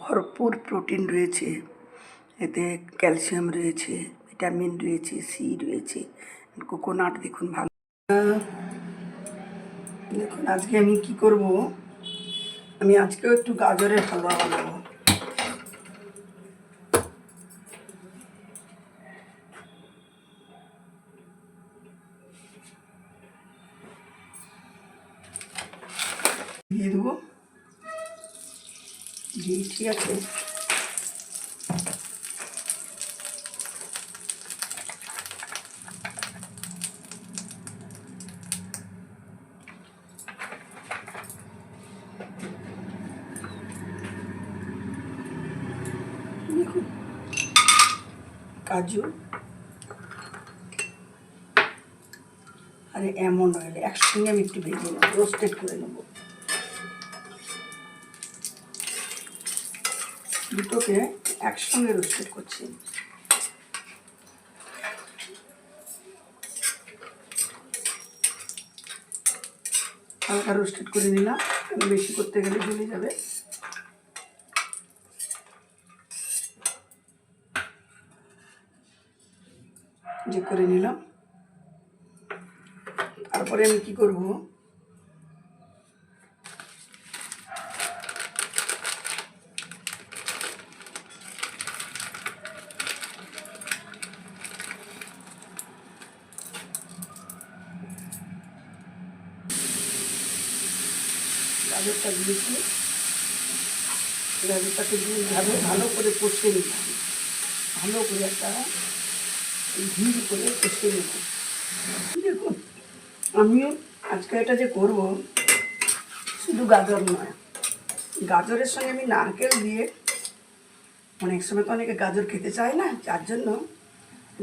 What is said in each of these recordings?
ভরপুর প্রোটিন রয়েছে। এতে ক্যালসিয়াম রয়েছে, ভিটামিন রয়েছে সি রয়েছে, কোকোনাট দেখুন ভালো। দেখুন, আজকে আমি কি করব? আমি আজকেও একটু গাজরের হালুয়া বানাবো। দিয়ে দেবো। ঠিক আছে। কাজু। আরে এমন অয়েল একসঙ্গে আমি একটু ভেজে নেব রোস্টেড করে নেব। দুটোকে একসঙ্গে রোস্টেড করছি। হালকা রোস্টেড করে নিলাম, বেশি করতে গেলে জ্বলে যাবে। যে করে নিলাম। তারপরে আমি কি করব গাজরটা দিয়েছি গাজরটাকে দিয়ে ভালো ভালো করে কষিয়ে নিলাম ভালো করে একটা ভিড় করে কষিয়ে নেব দেখুন আমি আজকে এটা যে করব, শুধু গাজর নয়। গাজরের সঙ্গে আমি নারকেল দিয়ে অনেক সময় তো অনেকে গাজর খেতে চায় না, যার জন্য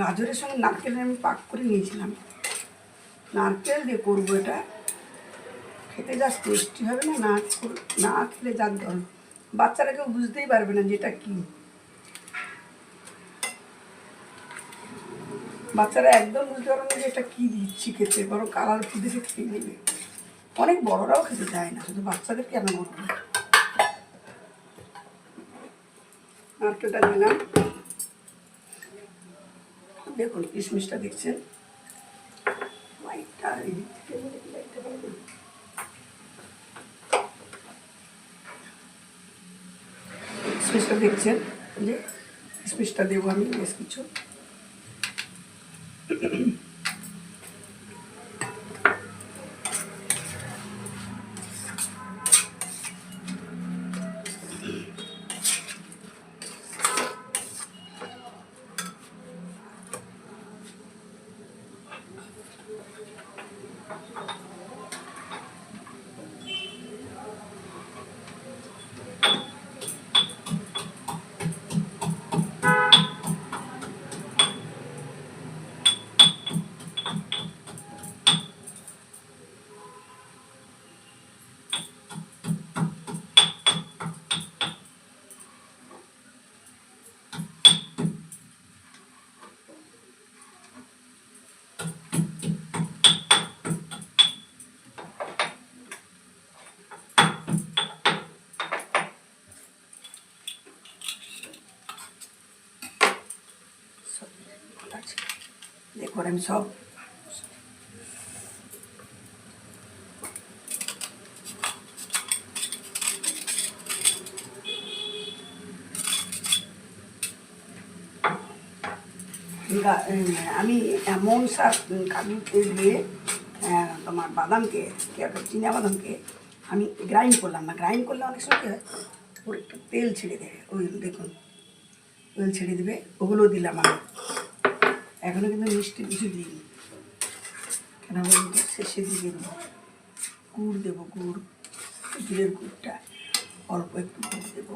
গাজরের সঙ্গে নারকেল আমি পাক করে নিয়েছিলাম। নারকেল দিয়ে করব এটা। খেতে যা টেস্টি হবে না না খেলে যার দল বাচ্চারা কেউ বুঝতেই পারবে না যে এটা কী। বাচ্চারা একদম বুঝতে পারবে না যে এটা কী দিচ্ছি খেতে, বরং কালার দেখে খেয়ে নেবে। অনেক বড়রাও খেতে চায় না, শুধু বাচ্চাদের কেন বলব নারকেলটা দিলাম দেখুন, কিশমিশটা দেখছেন? লাইটটা এই দিক থেকে লাইটটা ভালো করে। কিশমিশটা দেখছেন? যে কিশমিশটা দেবো আমি বেশ কিছু। দেখুন আমি সব আমি এমন শাক কাজুকে দিয়ে আহ, তোমার বাদামকে চিনা বাদামকে আমি গ্রাইন্ড করলাম না। গ্রাইন্ড করলে অনেক সময় হয় ওর একটু তেল ছেড়ে দেবে। ওই দেখুন তেল ছেড়ে দেবে ওগুলো দিলাম আমি। এখনও কিন্তু মিষ্টি কিছু দিইনি। কেন বলুন তো? শেষে দিকে গুড় দেবো, গুড় গুড়ের গুড়টা। অল্প একটু গুড় দেবো।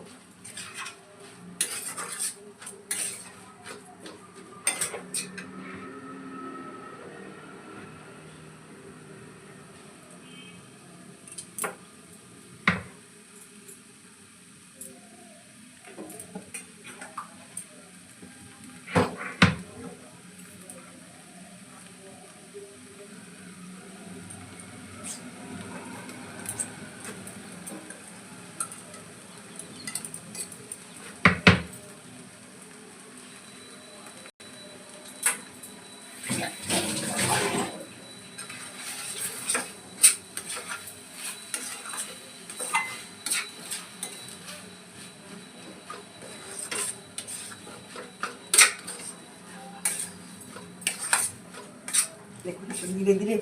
ধীরে ধীরে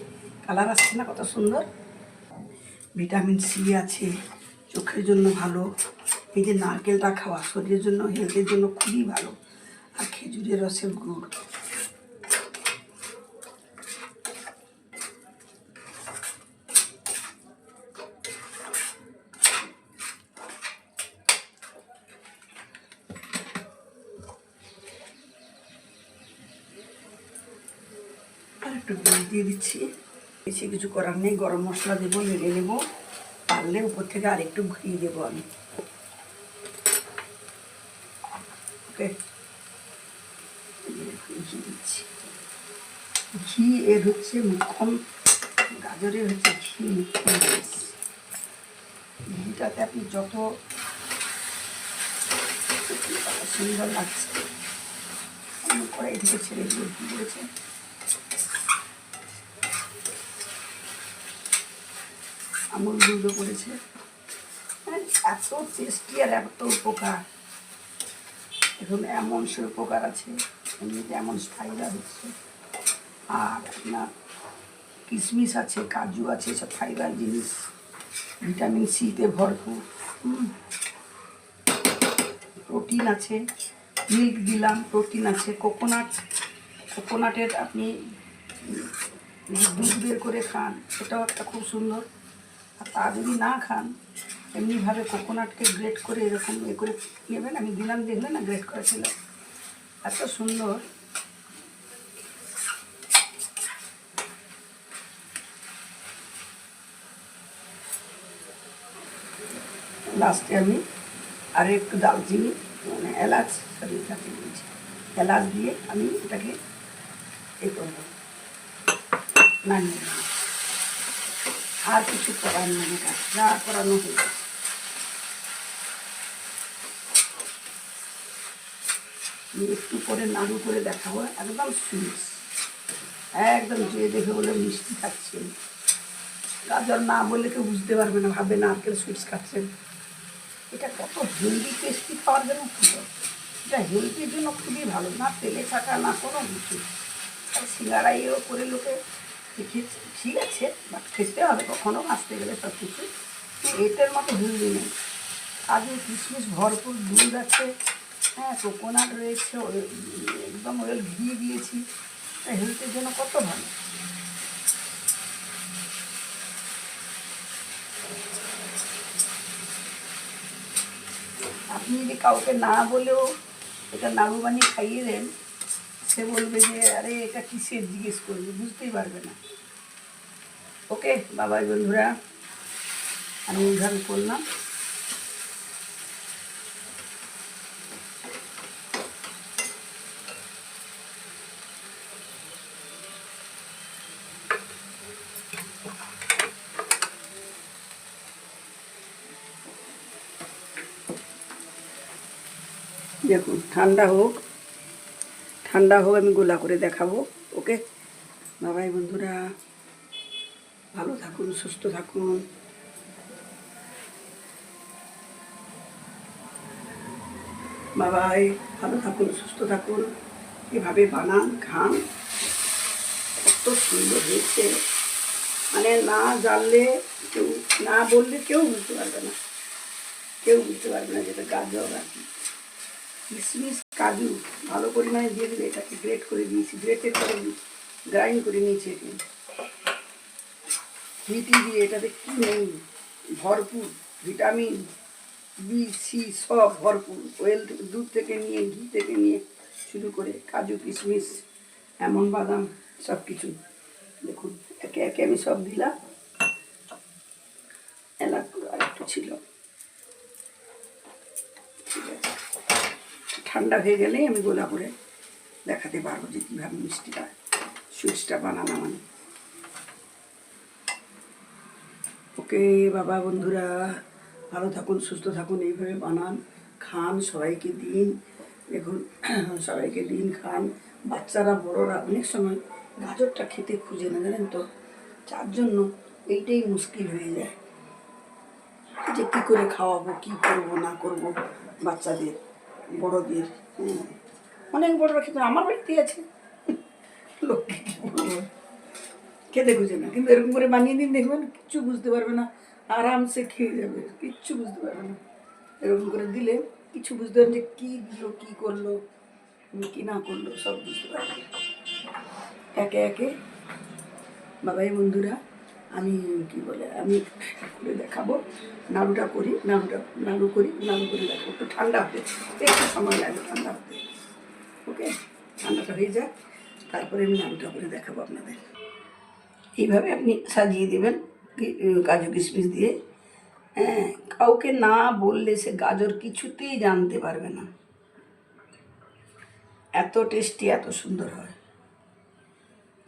কালার আসছে না, কত সুন্দর। ভিটামিন সি আছে, চোখের জন্য ভালো। এই যে নারকেলটা খাওয়া শরীরের জন্য হেলথের জন্য খুবই ভালো। আর খেজুরের রসের গুড়। একটু গুড় দিয়ে দিচ্ছি। বেশি কিছু করার নেই, গরম মশলা দেবো, নেড়ে নেব। পারলে উপর থেকে আর একটু ঘুরিয়ে দেবো আমি। ওকে। ঘি দিচ্ছি। ঘি এর হচ্ছে মুখ্যম, গাজরের হচ্ছে ঘি জিনিস। ঘিটাতে আপনি যত সুন্দর লাগছে। কড়াই থেকে ছেড়ে দিয়ে ঘি করেছে আমুল দুধও করেছে হ্যাঁ, এত টেস্টি আর এত উপকার। এখন এমন সে উপকার আছে এমনিতে এমন ফাইবার হচ্ছে। আর আপনার কিশমিশ আছে কাজু আছে সব ফাইবার জিনিস ভিটামিন সিতে ভরপুর। প্রোটিন আছে মিল্ক দিলাম প্রোটিন আছে কোকোনাট কোকোনাটের আপনি দুধ বের করে খান সেটাও একটা খুব সুন্দর। আর তা যদি না খান, এমনিভাবে কোকোনাটকে গ্রেট করে এরকম এ করে নেবেন। আমি দিলাম দেখলে না গ্রেট করেছিল এত সুন্দর। লাস্টে আমি আর একটু দালচিনি মানে এলাচ, সরি বলছি। এলাচ দিয়ে আমি এটাকে এ করব। নামিয়ে। আর কিছু করার নেই যা করানো হয়ে আমি একটু করে নাড়ু করে দেখাবো, একদম সুইস একদম যে দেখে বলে মিষ্টি খাচ্ছেন গাজর না বললে কেউ বুঝতে পারবে না, ভাবে নারকেল সুইটস খাচ্ছেন এটা কত হেলদি টেস্টি খাওয়ার জন্য ভালো এটা হেলথের জন্য খুবই ভালো, না তেলে থাকা, না কোনো কিছু আর সিঙ্গারাইও করে লোকে খেয়েছে ঠিক আছে বাট খেতে হবে, কখনো আসতে গেলে সব কিছু। এটার মতো হেলদি নেই। কাজু কিশমিশ ভরপুর দুধ আছে হ্যাঁ কোকোনাট রয়েছে একদম ওয়েল ঘি দিয়েছি। হেলথের জন্য কত ভালো। আপনি যদি কাউকে না বলেও এটা নাড়ু বানিয়ে খাইয়ে দেন সে বলবে যে, আরে, এটা কিসের? জিজ্ঞেস করবে, বুঝতেই পারবে না। ওকে, বাবাই বন্ধুরা, আমি এইভাবে করলাম। দেখুন, ঠান্ডা হোক ঠান্ডা হোক, আমি গোলা করে দেখাবো, ওকে? বাবাই বন্ধুরা, ভালো থাকুন, সুস্থ থাকুন। বাবাই, ভালো থাকুন, সুস্থ থাকুন। এভাবে বানান, খান। কত সুন্দর হয়েছে। মানে না জানলে কেউ, না বললে কেউ বুঝতে পারবে না। কেউ বুঝতে পারবে না যেটা গাজর আর কি। কিশমিশ কাজু, ভালো পরিমাণে দিয়ে দিলে এটাকে গ্রেট করে দিয়েছি গ্রেটের করে গ্রাইন্ড করে নিয়েছি এটি ঘিটি দিয়ে এটাতে কি নেই? ভরপুর ভিটামিন বি সি সব ভরপুর। ওয়েল দুধ থেকে নিয়ে, ঘি থেকে নিয়ে শুরু করে কাজু কিশমিশ এমন বাদাম সব কিছু। দেখুন, একে একে আমি সব দিলাম। আর একটু ছিল ঠিক আছে ঠান্ডা হয়ে গেলেই আমি গোলা করে দেখাতে পারব যে কীভাবে মিষ্টিটা, সুইচটা বানানো মানে ওকে, বাবা, বন্ধুরা, ভালো থাকুন, সুস্থ থাকুন, এইভাবে বানান, খান, সবাইকে দিন। দেখুন, সবাইকে দিন, খান। বাচ্চারা, বড়রা, অনেক সময় গাজরটা খেতে খুঁজে না, জানেন তো? যার জন্য এইটাই মুশকিল হয়ে যায়। যে কী করে খাওয়াবো, কী করব, না করব, বাচ্চাদের। বড়দের অনেক বড়রা কিন্তু আমার বাড়িতে আছে। লোককে কী বলব? খেতে খুঁজে না কিন্তু এরকম করে বানিয়ে দিন দেখবেন কিচ্ছু বুঝতে পারবে না আরামসে খেয়ে যাবে কিচ্ছু বুঝতে পারবে না। এরকম করে দিলে কিছু বুঝতে পারবে যে কী দিল কী করল কী না করল সব বুঝতে পারবে। একে একে বাবাই বন্ধুরা আমি কি বলে, আমি করে দেখাবো, নাড়ুটা করি, নাড়ুটা, নাড়ু করি, নাড়ু করে দেখাবো। একটু ঠান্ডা হতে একটু সময় লাগবে, ঠান্ডা হতে ওকে? ঠান্ডাটা হয়ে যাক, তারপরে আমি নাড়ুটা করে দেখাবো আপনাদের। এইভাবে আপনি সাজিয়ে দেবেন কাজু কিশমিশ দিয়ে। হ্যাঁ কাউকে না বললে সে গাজর কিছুতেই জানতে পারবে না। এত টেস্টি, এত সুন্দর হয়।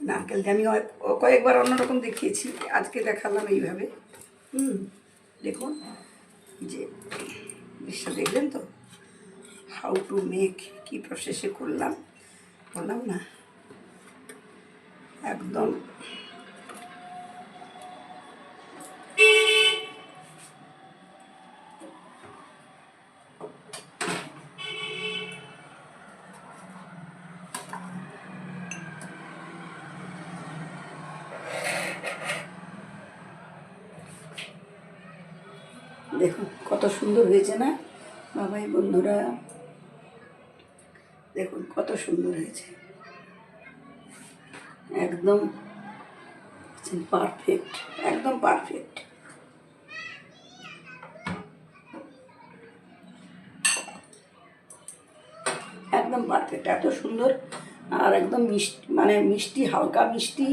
নারকেলটা আমি কয়েকবার অন্যরকম দেখিয়েছি, আজকে দেখালাম এইভাবে। হুম, দেখুন যে দৃশ্য দেখলেন তো? হাউ টু মেক কী প্রসেসে করলাম? বললাম না, একদম সুন্দর হয়েছে না? বাবাই, বন্ধুরা, দেখুন কত সুন্দর হয়েছে। একদম পারফেক্ট একদম পারফেক্ট একদম পারফেক্ট এত সুন্দর আর একদম মিষ্টি মানে মিষ্টি, হালকা মিষ্টি।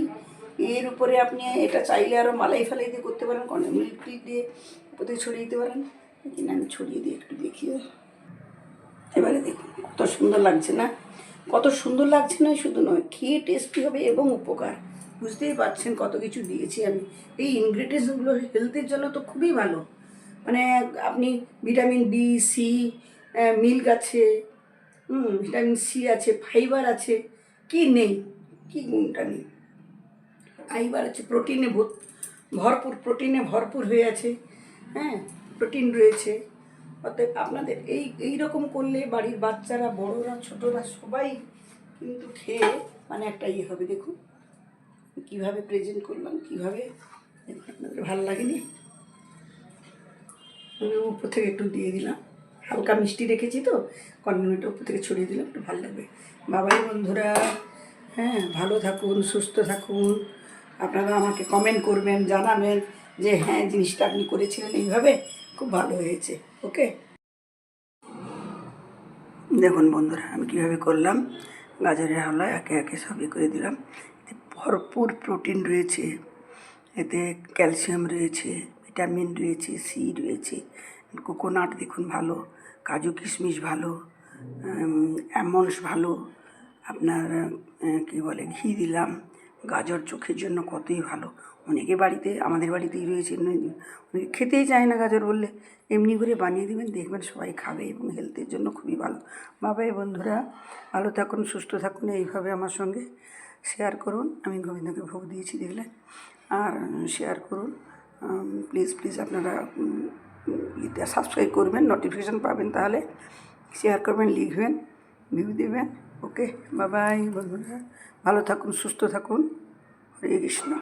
এর উপরে আপনি এটা চাইলে আরও মালাই ফালাই দিয়ে করতে পারেন, কনে মিল্ক দিয়ে থেকে ছড়িয়ে দিতে পারেন। কিনা আমি ছড়িয়ে দিয়ে একটু দেখিয়ে এবারে দেখুন, কত সুন্দর লাগছে না? কত সুন্দর লাগছে না, শুধু নয় খেয়ে টেস্টি হবে এবং উপকার। বুঝতেই পারছেন কত কিছু দিয়েছি আমি। এই ইনগ্রিডিয়েন্টসগুলো হেলথের জন্য তো খুবই ভালো। মানে আপনি ভিটামিন বি সি মিল্ক আছে, হুম ভিটামিন সি আছে ফাইবার আছে, কি নেই? কি গুণটা নেই? ফাইবার আছে প্রোটিনে ভর- ভরপুর প্রোটিনে ভরপুর হয়ে আছে হ্যাঁ? প্রোটিন রয়েছে। অতএব আপনাদের এই এই রকম করলে বাড়ির বাচ্চারা, বড়রা, ছোটরা সবাই কিন্তু খেয়ে মানে একটা ইয়ে হবে। দেখুন, কীভাবে প্রেজেন্ট করলাম, কীভাবে আপনাদের ভালো লাগেনি? আমি উপর থেকে একটু দিয়ে দিলাম। হালকা মিষ্টি রেখেছি তো কন্ডিমেন্টটা উপর থেকে ছড়িয়ে দিলাম, একটু ভালো লাগবে। বাবাই, বন্ধুরা হ্যাঁ ভালো থাকুন, সুস্থ থাকুন। আপনারা আমাকে কমেন্ট করবেন, জানাবেন যে হ্যাঁ জিনিসটা আপনি করেছিলেন এইভাবে। খুব ভালো হয়েছে ওকে দেখুন বন্ধুরা, আমি কীভাবে করলাম? গাজরের হালুয়া একে একে সবই করে দিলাম। এতে ভরপুর প্রোটিন রয়েছে, এতে ক্যালসিয়াম রয়েছে ভিটামিন রয়েছে সি রয়েছে কোকোনাট দেখুন ভালো, কাজু কিশমিশ ভালো অ্যামন্ডস ভালো, আপনার কী বলে, ঘি দিলাম, গাজর চোখের জন্য কতই ভালো অনেকে বাড়িতে, আমাদের বাড়িতেই রয়েছে। অনেকে খেতেই চায় না গাজর বললে। এমনি করে বানিয়ে দেবেন, দেখবেন সবাই খাবে এবং হেলথের জন্য খুবই ভালো। বাবাই বন্ধুরা, ভালো থাকুন, সুস্থ থাকুন, এইভাবে আমার সঙ্গে শেয়ার করুন। আমি গোবিন্দকে ভোগ দিয়েছি দেখলে আর শেয়ার করুন। প্লিজ প্লিজ আপনারা সাবস্ক্রাইব করবেন নোটিফিকেশান পাবেন তাহলে। শেয়ার করবেন, লিখবেন ভিউ দেবেন। ওকে বাবাই বন্ধুরা। ভালো থাকুন, সুস্থ থাকুন। হরে কৃষ্ণ।